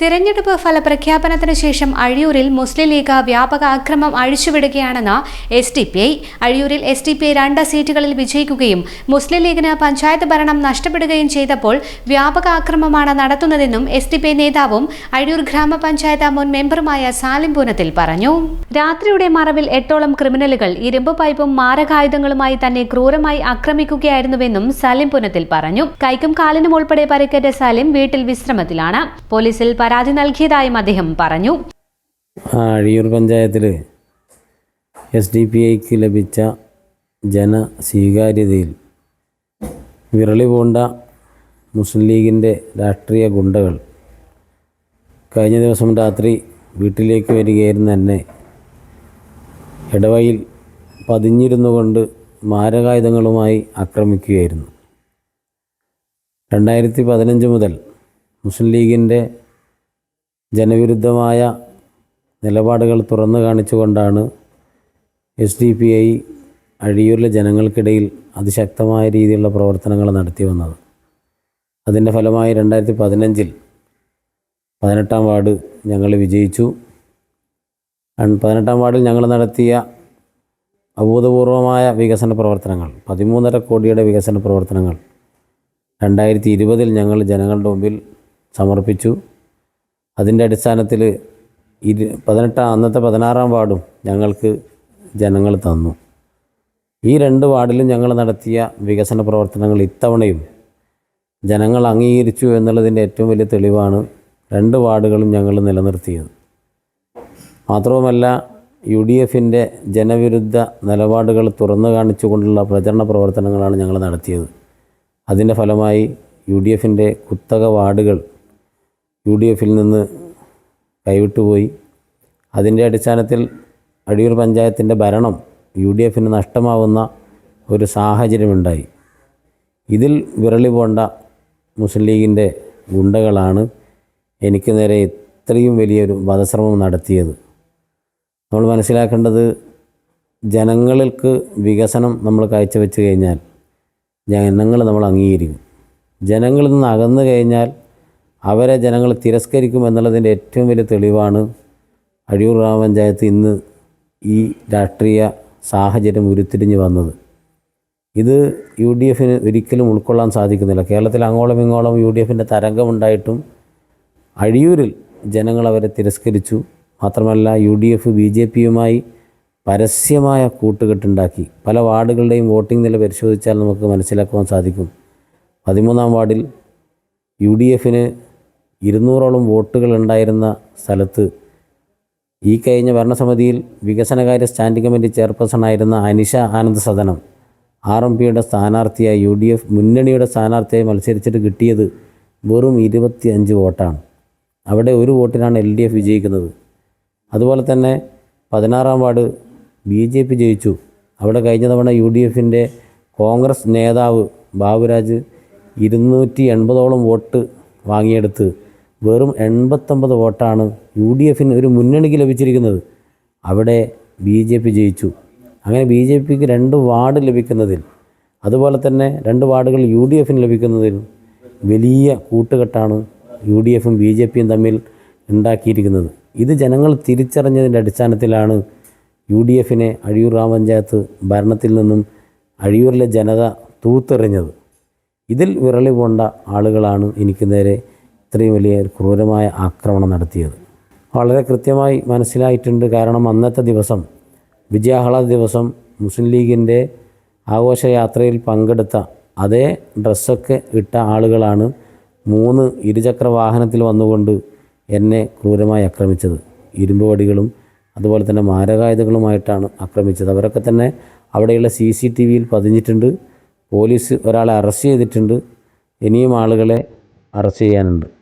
തിരഞ്ഞെടുപ്പ് ഫലപ്രഖ്യാപനത്തിന് ശേഷം അഴിയൂരിൽ മുസ്ലിം ലീഗ് വ്യാപക അക്രമം അഴിച്ചുവിടുകയാണെന്ന് എസ് ഡി പി ഐ. അഴിയൂരിൽ എസ് ഡി പി ഐ രണ്ട് സീറ്റുകളിൽ വിജയിക്കുകയും മുസ്ലിം ലീഗിന് പഞ്ചായത്ത് ഭരണം നഷ്ടപ്പെടുകയും ചെയ്തപ്പോൾ വ്യാപക ആക്രമമാണ് നടത്തുന്നതെന്നും എസ് ഡി പി ഐ നേതാവും അഴിയൂർ ഗ്രാമപഞ്ചായത്ത് മുൻ മെമ്പറുമായ സാലിം പൂനത്തിൽ പറഞ്ഞു. രാത്രിയുടെ മറവിൽ എട്ടോളം ക്രിമിനലുകൾ ഇരുമ്പ് പൈപ്പും മാരകായുധങ്ങളുമായി തന്നെ ക്രൂരമായി ആക്രമിക്കുകയായിരുന്നുവെന്നും സാലിം പൂനത്തിൽ പറഞ്ഞു. കൈക്കും കാലിനും ഉൾപ്പെടെ പരിക്കേറ്റ സാലിം വീട്ടിൽ വിശ്രമത്തിലാണ്. പോലീസിൽ പരാതി നൽകിയതായും അദ്ദേഹം പറഞ്ഞു. അഴിയൂർ പഞ്ചായത്തിൽ എസ് ഡി പി ഐക്ക് ലഭിച്ച ജനസ്വീകാര്യതയിൽ വിരളി പൂണ്ട മുസ്ലിം ലീഗിന്റെ രാഷ്ട്രീയ ഗുണ്ടകൾ കഴിഞ്ഞ ദിവസം രാത്രി വീട്ടിലേക്ക് വരികയായിരുന്നു തന്നെ ഇടവയിൽ പതിഞ്ഞിരുന്നു കൊണ്ട് മാരകായുധങ്ങളുമായി ആക്രമിക്കുകയായിരുന്നു. രണ്ടായിരത്തി പതിനഞ്ച് മുതൽ മുസ്ലിം ലീഗിന്റെ ജനവിരുദ്ധമായ നിലപാടുകൾ തുറന്നു കാണിച്ചുകൊണ്ടാണ് എസ് ഡി പി ഐ അഴിയൂരിലെ ജനങ്ങൾക്കിടയിൽ അതിശക്തമായ രീതിയിലുള്ള പ്രവർത്തനങ്ങൾ നടത്തി വന്നത്. അതിന്റെ ഫലമായി രണ്ടായിരത്തി പതിനഞ്ചിൽ പതിനെട്ടാം വാർഡ് ഞങ്ങൾ വിജയിച്ചു. പതിനെട്ടാം വാർഡിൽ ഞങ്ങൾ നടത്തിയ അഭൂതപൂർവമായ വികസന പ്രവർത്തനങ്ങൾ പതിമൂന്നര കോടിയുടെ വികസന പ്രവർത്തനങ്ങൾ രണ്ടായിരത്തി ഇരുപതിൽ ഞങ്ങൾ ജനങ്ങളുടെ മുമ്പിൽ സമർപ്പിച്ചു. അതിന്റെ അടിസ്ഥാനത്തിൽ ഇരു പതിനെട്ടാം അന്നത്തെ പതിനാറാം വാർഡും ഞങ്ങൾക്ക് ജനങ്ങൾ തന്നു. ഈ രണ്ട് വാർഡിലും ഞങ്ങൾ നടത്തിയ വികസന പ്രവർത്തനങ്ങൾ ഇത്തവണയും ജനങ്ങൾ അംഗീകരിച്ചു എന്നുള്ളതിന്റെ ഏറ്റവും വലിയ തെളിവാണ് രണ്ട് വാർഡുകളും ഞങ്ങൾ നിലനിർത്തിയത്. മാത്രവുമല്ല യു ഡി എഫിന്റെ ജനവിരുദ്ധ നിലപാടുകൾ തുറന്നു കാണിച്ചുകൊണ്ടുള്ള പ്രചരണ പ്രവർത്തനങ്ങളാണ് ഞങ്ങൾ നടത്തിയത്. അതിന്റെ ഫലമായി യു ഡി എഫിന്റെ കുത്തക വാർഡുകൾ യു ഡി എഫിൽ നിന്ന് കൈവിട്ടുപോയി. അതിന്റെ അടിസ്ഥാനത്തിൽ അടിയൂർ പഞ്ചായത്തിന്റെ ഭരണം യു ഡി എഫിന് നഷ്ടമാവുന്ന ഒരു സാഹചര്യമുണ്ടായി. ഇതിൽ വിരളി പോണ്ട മുസ്ലിം ലീഗിന്റെ ഗുണ്ടകളാണ് എനിക്ക് നേരെ ഇത്രയും വലിയൊരു വധശ്രമം നടത്തിയത്. നമ്മൾ മനസ്സിലാക്കേണ്ടത് ജനങ്ങൾക്ക് വികസനം നമ്മൾ കാഴ്ചവെച്ച് കഴിഞ്ഞാൽ ജനങ്ങൾ നമ്മൾ അംഗീകരിക്കും. ജനങ്ങളിൽ നിന്ന് അകന്നു കഴിഞ്ഞാൽ അവരെ ജനങ്ങൾ തിരസ്കരിക്കും എന്നുള്ളതിന്റെ ഏറ്റവും വലിയ തെളിവാണ് അഴിയൂർ ഗ്രാമപഞ്ചായത്ത് ഇന്ന് ഈ രാഷ്ട്രീയ സാഹചര്യം ഉരുത്തിരിഞ്ഞ് വന്നത്. ഇത് യു ഡി എഫിന് ഒരിക്കലും ഉൾക്കൊള്ളാൻ സാധിക്കുന്നില്ല. കേരളത്തിൽ അങ്ങോളം ഇങ്ങോളം യു ഡി എഫിന്റെ തരംഗമുണ്ടായിട്ടും അഴിയൂരിൽ ജനങ്ങൾ അവരെ തിരസ്കരിച്ചു. മാത്രമല്ല U D F B J പിയുമായി പരസ്യമായ കൂട്ടുകെട്ടുണ്ടാക്കി. പല വാർഡുകളുടെയും വോട്ടിംഗ് നില പരിശോധിച്ചാൽ നമുക്ക് മനസ്സിലാക്കുവാൻ സാധിക്കും. പതിമൂന്നാം വാർഡിൽ യു ഡി എഫിന് ഇരുന്നൂറോളം വോട്ടുകൾ ഉണ്ടായിരുന്ന സ്ഥലത്ത് ഈ കഴിഞ്ഞ ഭരണസമിതിയിൽ വികസനകാര്യ സ്റ്റാൻഡിംഗ് കമ്മിറ്റി ചെയർപേഴ്സണായിരുന്ന അനിഷ ആനന്ദ് സദനം ആർ എം പിയുടെ സ്ഥാനാർത്ഥിയായി യു ഡി എഫ് മുന്നണിയുടെ സ്ഥാനാർത്ഥിയായി മത്സരിച്ചിട്ട് കിട്ടിയത് വെറും ഇരുപത്തി അഞ്ച് വോട്ടാണ്. അവിടെ ഒരു വോട്ടിനാണ് എൽ ഡി എഫ് വിജയിക്കുന്നത്. അതുപോലെ തന്നെ പതിനാറാം വാർഡ് ബി ജെ പി ജയിച്ചു. അവിടെ കഴിഞ്ഞ തവണ യു ഡി എഫിന്റെ കോൺഗ്രസ് നേതാവ് ബാബുരാജ് ഇരുന്നൂറ്റി എൺപതോളം വോട്ട് വാങ്ങിയെടുത്ത് വെറും എൺപത്തൊമ്പത് വോട്ടാണ് യു ഡി എഫിന് ഒരു മുന്നണിക്ക് ലഭിച്ചിരിക്കുന്നത്. അവിടെ ബി ജെ പി ജയിച്ചു. അങ്ങനെ ബി ജെ പിക്ക് രണ്ട് വാർഡ് ലഭിക്കുന്നതിൽ അതുപോലെ തന്നെ രണ്ട് വാർഡുകൾ യു ഡി എഫിന് ലഭിക്കുന്നതിൽ വലിയ കൂട്ടുകെട്ടാണ് യു ഡി എഫും ബി ജെ പിയും തമ്മിൽ ഉണ്ടാക്കിയിരിക്കുന്നത്. ഇത് ജനങ്ങൾ തിരിച്ചറിഞ്ഞതിന്റെ അടിസ്ഥാനത്തിലാണ് യു ഡി എഫിനെ അഴിയൂർ ഗ്രാമപഞ്ചായത്ത് ഭരണത്തിൽ നിന്നും അഴിയൂരിലെ ജനത തൂത്തെറിഞ്ഞത്. ഇതിൽ വിരളി പോണ്ട ആളുകളാണ് എനിക്ക് നേരെ ഇത്രയും വലിയ ക്രൂരമായ ആക്രമണം നടത്തിയത്. വളരെ കൃത്യമായി മനസ്സിലായിട്ടുണ്ട് കാരണം അന്നത്തെ ദിവസം വിജയാഹ്ലാദ ദിവസം മുസ്ലിം ലീഗിന്റെ ആഘോഷയാത്രയിൽ പങ്കെടുത്ത അതേ ഡ്രസ്സൊക്കെ ഇട്ട ആളുകളാണ് മൂന്ന് ഇരുചക്ര വാഹനത്തിൽ വന്നുകൊണ്ട് എന്നെ ക്രൂരമായി ആക്രമിച്ചത്. ഇരുമ്പ് വടികളും അതുപോലെ തന്നെ മാരകായുധങ്ങളുമായിട്ടാണ് ആക്രമിച്ചത്. അവരൊക്കെ തന്നെ അവിടെയുള്ള സി സി ടി വിയിൽ പതിഞ്ഞിട്ടുണ്ട്. പോലീസ് ഒരാളെ അറസ്റ്റ് ചെയ്തിട്ടുണ്ട്. ഇനിയും ആളുകളെ അറസ്റ്റ് ചെയ്യാനുണ്ട്.